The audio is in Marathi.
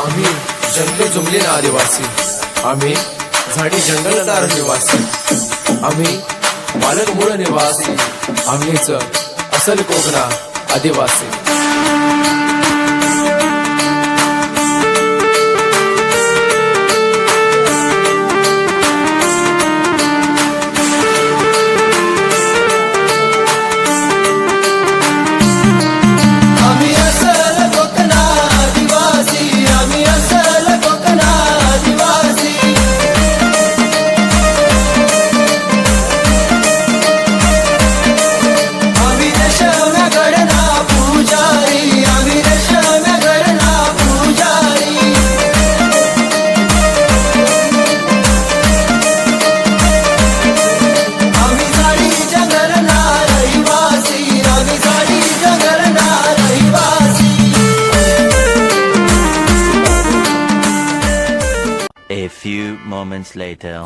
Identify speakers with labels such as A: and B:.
A: आम्ही जंगल जुमले आदिवासी. आम्ही झाडी जंगलदार निवासी आम्ही बालक मूळ निवासी आम्हीच असल कोकणा आदिवासी.
B: moments later.